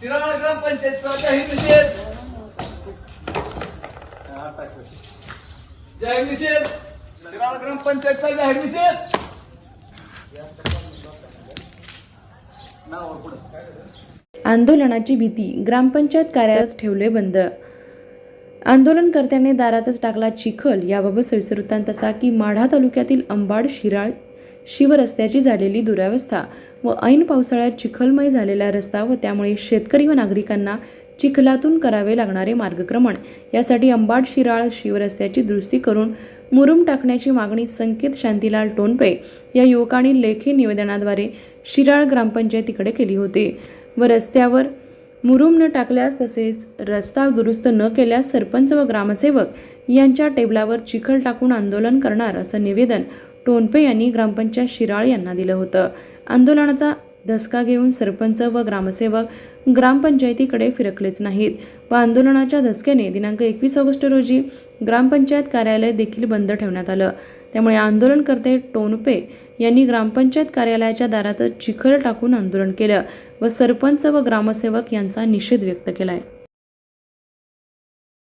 शिराळ ग्रामपंचायतचा जाहीर निषेध जाहीर निषेध शिराळ ग्रामपंचायतचा जाहीर निषेध आंदोलनाची भीती ग्रामपंचायत कार्यालयास ठेवले बंद. आंदोलनकर्त्यांनी दारातच टाकला चिखल याबाबत सविस्तर वृत्तांत असा की माढा तालुक्यातील अंबाड शिराळ शिवरस्त्याची झालेली दुरावस्था व ऐन पावसाळ्यात चिखलमय झालेला रस्ता व त्यामुळे शेतकरी व नागरिकांना चिखलातून करावे लागणारे मार्गक्रमण. यासाठी अंबाड शिराळ शिवरस्त्याची दुरुस्ती करून मुरुम टाकण्याची मागणी संकेत शांतीलाल टोनपे या युवकांनी लेखी निवेदनाद्वारे शिराळ ग्रामपंचायतीकडे केली होती व रस्त्यावर मुरुम न टाकल्यास तसेच रस्ता दुरुस्त न केल्यास सरपंच व ग्रामसेवक यांच्या टेबलावर चिखल टाकून आंदोलन करणार असं निवेदन टोनपे यांनी ग्रामपंचायत शिराळ यांना दिलं होतं. आंदोलनाचा धसका घेऊन सरपंच व ग्रामसेवक ग्रामपंचायतीकडे फिरकलेच नाहीत व आंदोलनाच्या धसक्याने दिनांक एकवीस ऑगस्ट रोजी ग्रामपंचायत कार्यालय देखील बंद ठेवण्यात आलं. त्यामुळे आंदोलनकर्ते टोनपे यांनी ग्रामपंचायत कार्यालयाच्या दारात चिखल टाकून आंदोलन केलं व सरपंच व ग्रामसेवक यांचा निषेध व्यक्त केला आहे